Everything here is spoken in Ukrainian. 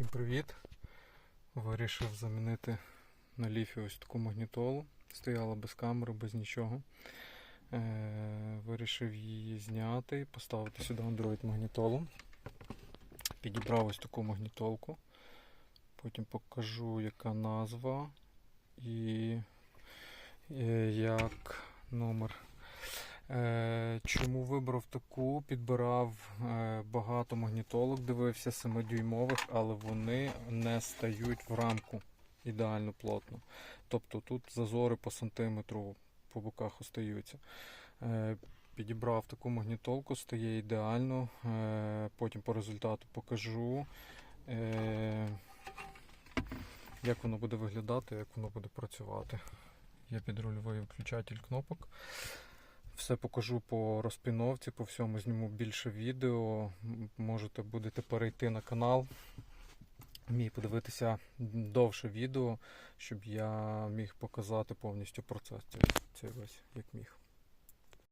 Всім привіт! Вирішив замінити на ліфі ось таку магнітолу. Стояла без камери, без нічого. Е, вирішив її зняти і поставити сюди Android магнітолу. Підібрав ось таку магнітолку. Потім покажу, яка назва і е, як номер. Чому вибрав таку? Підбирав е, багато магнітолок, дивився 7-дюймових, але вони не стають в рамку ідеально плотно. Тобто тут зазори по сантиметру по боках остаються. Е, Підібрав таку магнітолку, стає ідеально. Е, Потім по результату покажу, як воно буде виглядати, як воно буде працювати. Є підрульовий включатель кнопок. Все покажу по розпіновці, по всьому зніму більше відео. Можете будете перейти на канал, мій подивитися довше відео, щоб я міг показати повністю процес цей, весь, як міг.